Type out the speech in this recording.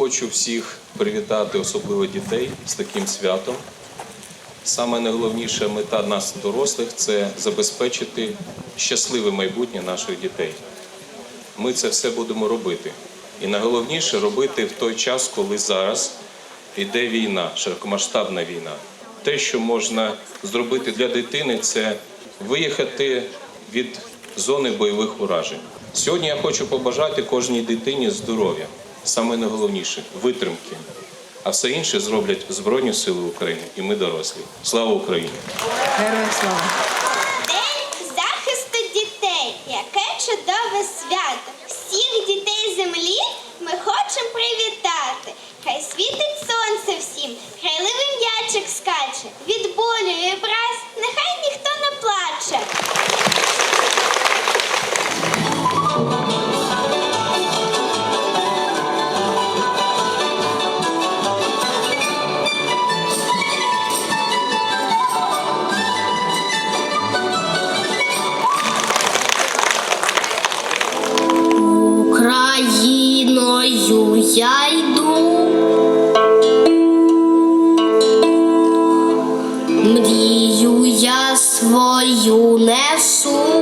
хочу всіх привітати, особливо дітей, з таким святом. Саме найголовніша мета нас, дорослих, це забезпечити щасливе майбутнє наших дітей. Ми це все будемо робити. І найголовніше робити в той час, коли зараз йде війна, широкомасштабна війна. Те, що можна зробити для дитини, це виїхати від зони бойових уражень. Сьогодні я хочу побажати кожній дитині здоров'я, саме найголовніше витримки. А все інше зроблять Збройні Сили України і ми дорослі. Слава Україні! Героям слава! День захисту дітей. Яке чудове свято. Всіх дітей землі ми хочемо привітати. Хай світить сонце всім, храйливий м'ячик скаче. Від болю і образ я йду, мрію я свою несу.